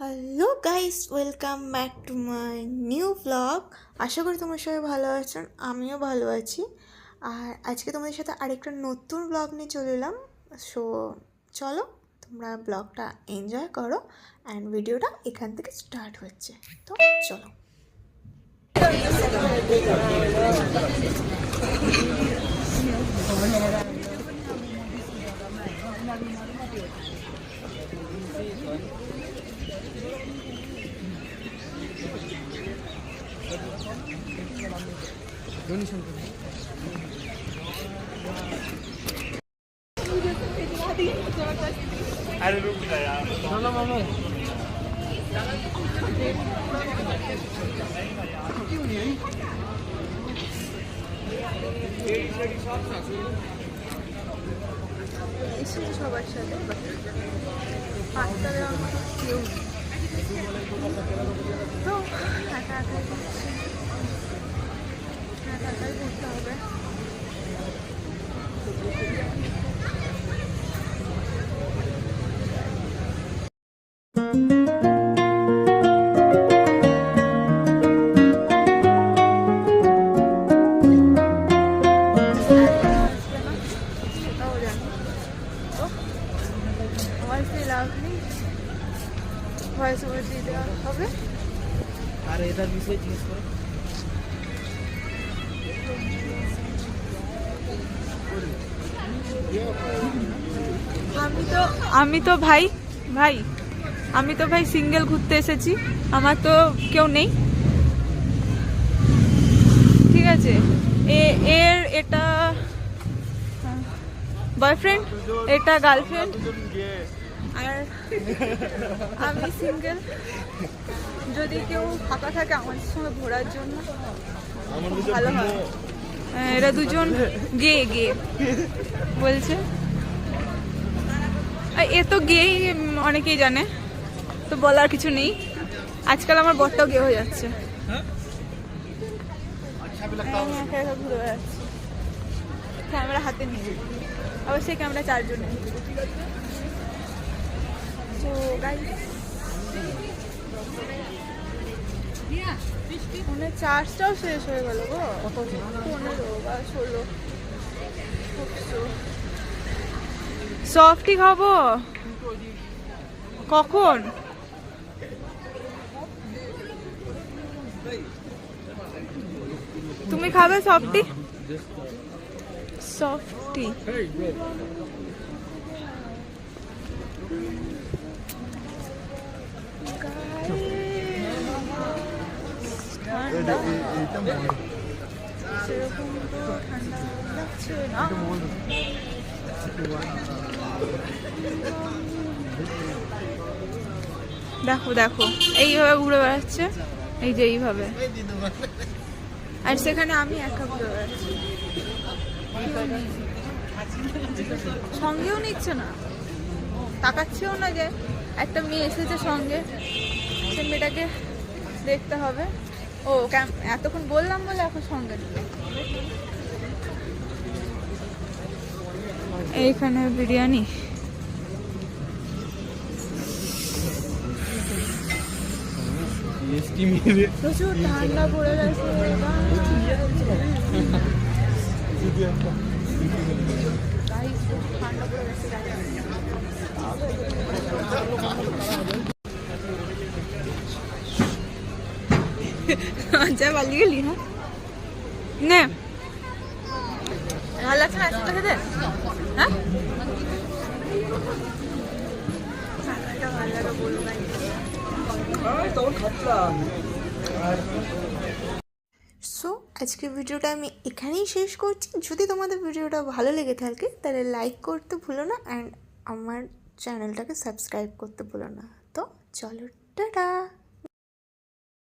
Hello guys welcome back to my new blog আশা করি তোমার সবাই ভালো আছেন আমিও ভালো আছি। আর আজকে তোমাদের সাথে আরেকটা নতুন ব্লগ নিয়ে চলে এলাম। সো চলো তোমরা ব্লগটা এনজয় করো অ্যান্ড ভিডিওটা এখান থেকে স্টার্ট হচ্ছে। তো চলো। এসেছি সবার সাথে পাঁচটা দেওয়ার মতো কেউ নেই। তো একা একাই করছি একা একাই করতে হবে আসবে না সেটাও জানি তো আমার সেই লাভ নেই ভয়েস ওভার দিয়ে দেওয়া হবে আর এটার বিষয়ে জিজ্ঞেস করো আমি তো আমি তো ভাই ভাই, আমি তো ভাই সিঙ্গেল ঘুরতে এসেছি, আমার তো কেউ নেই। ঠিক আছে এর এটা বয়ফ্রেন্ড এটা গার্লফ্রেন্ড আর আমি সিঙ্গেল যদি কেউ ফাঁকা থাকে আমার সঙ্গে ঘোরার জন্য। ভালো হয়। হ্যাঁ, এরা দুজন গে গে। বলছে। এ তো গেই অনেকেই জানে। তো বলার কিছু নেই। আজকাল আমার বরটাও গে হয়ে যাচ্ছে। বেড়াচ্ছি ক্যামেরা হাতে নিয়ে আবার সেই ক্যামেরা চারজনে তো গাইস ফোনের চার্জটাও শেষ হয়ে গেল গো। পনেরো বা ষোলো। সফটি খাব? কখন? তুমি খাবে সফটি? সফটি। দেখো দেখো, এইভাবে ঘুরে বেড়াচ্ছে, এই যে এইভাবে। আর সেখানে আমি একা ঘুরে বেড়াচ্ছি। সঙ্গেও নিচ্ছে না। তাকাচ্ছেও না যে, একটা মেয়ে এসেছে সঙ্গে, সে মেয়েটাকে দেখতে হবে। ও এতক্ষণ বললাম বলে এখন সঙ্গে নিল এইখানে বিরিয়ানি। প্রচুর ঠান্ডা পড়ে গেছে ঠান্ডা পড়ে গেছে। বলো guys। তখন খাচ্ছিলাম। সো আজকের ভিডিওটা আমি এখানেই শেষ করছি। যদি তোমাদের ভিডিওটা ভালো লেগে থাকে তাহলে লাইক করতে ভুলো না অ্যান্ড আমার চ্যানেলটাকে সাবস্ক্রাইব করতে ভুলো না। তো চলো টাটা।